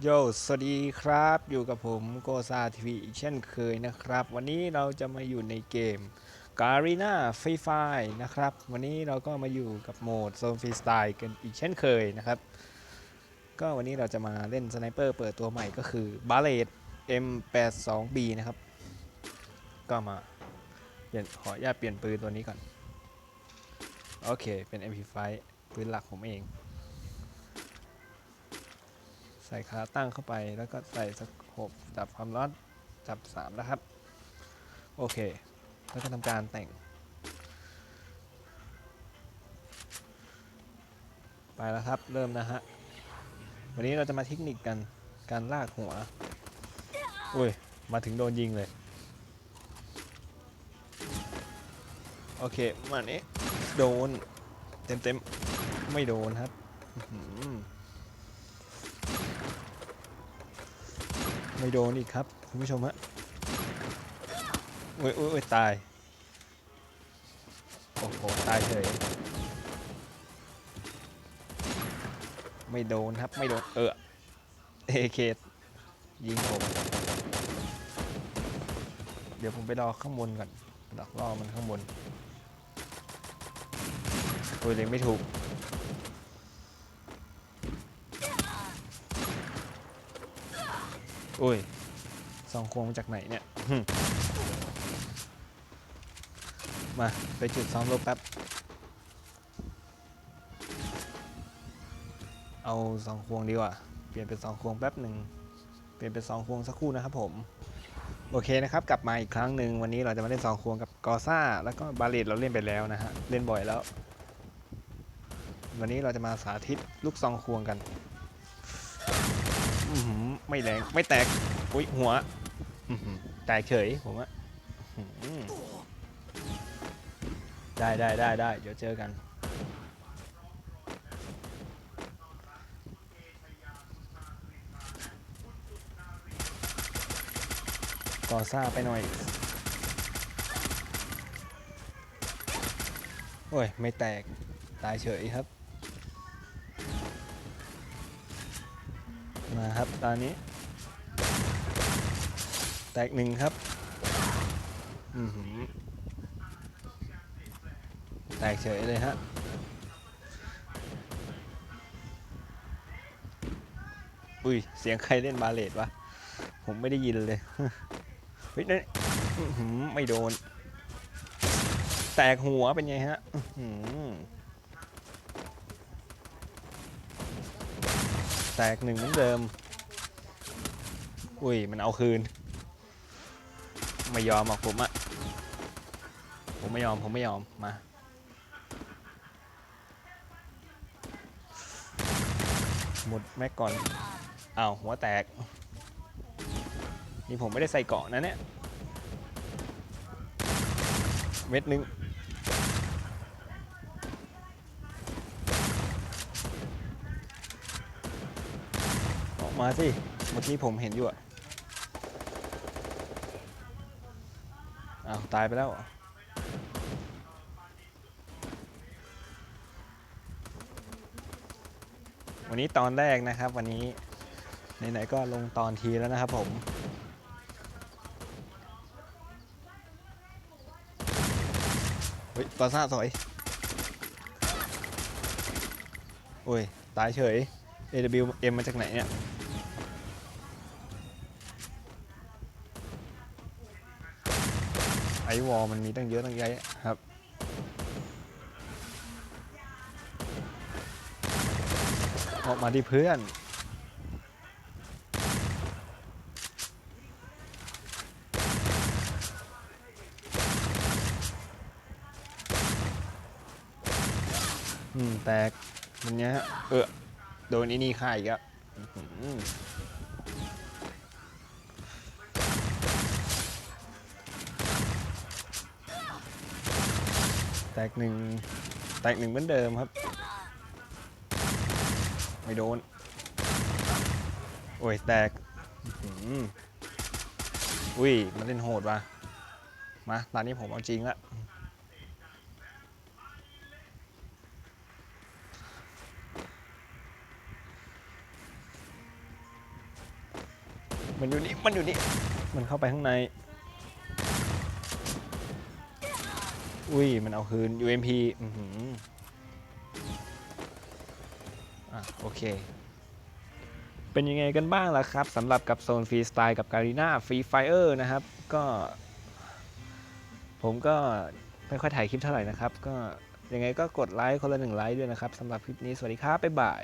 โยสวัสดีครับ อยู่กับผมโกซาทีวีอีกเช่นเคยนะครับ วันนี้เราจะมาอยู่ในเกมการีนาฟรีไฟนะครับ วันนี้เราก็มาอยู่กับโหมดโซนฟรีสไตล์กันอีกเช่นเคยนะครับ ก็วันนี้เราจะมาเล่นสไนเปอร์เปิดตัวใหม่ก็คือบาเลต M82B นะครับ ก็มาเปลี่ยนขออนุญาตเปลี่ยนปืนตัวนี้ก่อน โอเค เป็น MP5 ปืนหลักผมเอง ส่ขาตั้งเข้าไปแล้วก็ใส่สโคปจับความร้อนจับ3นะครับ โอเค แล้วก็ทำการแต่ง ไปแล้วครับเริ่มนะฮะ วันนี้เราจะมาเทคนิคกันการลากหัว อุ้ย มาถึงโดนยิงเลย โอเค มานี้โดน เต็มๆ ไม่โดนครับ ไม่โดนอีกครับคุณผู้ชมฮะโอ้ยโอ้ยโอ้ยตาย โอ้โห ตายเฉย ไม่โดนครับ ไม่โดน เออเอเคยิงผม เดี๋ยวผมไปรอข้างบนก่อนดักรอมันข้างบนโอ้ยเล็งไม่ถูก โอ้ยสองควงมาจากไหนเนี่ยมา ไปจุดซ้อมรบแป๊บ เอาสองควงดีกว่า เปลี่ยนเป็นสองควงแป๊บหนึ่ง เปลี่ยนเป็นสองควงสักครู่นะครับผม โอเคนะครับ กลับมาอีกครั้งหนึ่งวันนี้เราจะมาเล่นสองควงกับกอซ่า แล้วก็บาเลตเราเล่นไปแล้วนะฮะ เล่นบ่อยแล้ว วันนี้เราจะมาสาธิตลูกซองควงกัน ไม่แรงไม่แตกอุ้ยหัวแตกเฉยผมอะได้ได้ได้ได้เดี๋ยวเจอกัน ก่อซ่าไปหน่อย โอ้ย ไม่แตก ตายเฉยครับ มาครับตอนนี้ แตกหนึ่งครับ อือหือแตกเฉยเลยฮะอุ้ย เสียงใครเล่นบาเลตวะ ผมไม่ได้ยินเลย เฮ้ยนี่นไม่โดน แตกหัวเป็นไงฮะอื้อหือ แตกหนึ่งเหมือนเดิม อุ้ย มันเอาคืน ไม่ยอมหรอกผมอะผมไม่ยอม ผมไม่ยอม มา หมดแม็กก่อนอ้าวหัวแตก นี่ผมไม่ได้ใส่เกาะนะเนี่ย เม็ดหนึง ออก มาสิ เมื่อกี้ผมเห็นอยู่อะอ้าว ตายไปแล้ววันนี้ตอนแรกนะครับ วันนี้ไหนๆก็ลงตอนทีแล้วนะครับผมเฮ้ยกอซ่าสวยโอ้ย ตายเฉย AWM มาจากไหนเนี่ย ไอวอลมันมีตั้งเยอะตั้งแยะครับ ออกมาดิเพื่อนอืมแตกมันเนี้ยเออโดนอีนี่ฆ่าอีกอะ แตกหนึ่งแตกหนึ่งเหมือนเดิมครับ ไม่โดน โอ้ยแตกอุ้ยมันเล่นโหดว่ะ มาตอนนี้ผมเอาจริงละมันอยู่นี่ มันอยู่นี่ มันเข้าไปข้างใน อุ้ย มันเอาคืน UMP อือหืออะโอเค เป็นยังไงกันบ้างล่ะครับสำหรับกับโซนฟรีสไตล์กับการีนาฟรีไฟเออร์นะครับ ก็ ผมก็ไม่ค่อยถ่ายคลิปเท่าไหร่นะครับ ก็ยังไงก็กดไลค์คนละหนึ่งไลค์ด้วยนะครับสำหรับคลิปนี้สวัสดีครับ บ๊ายบาย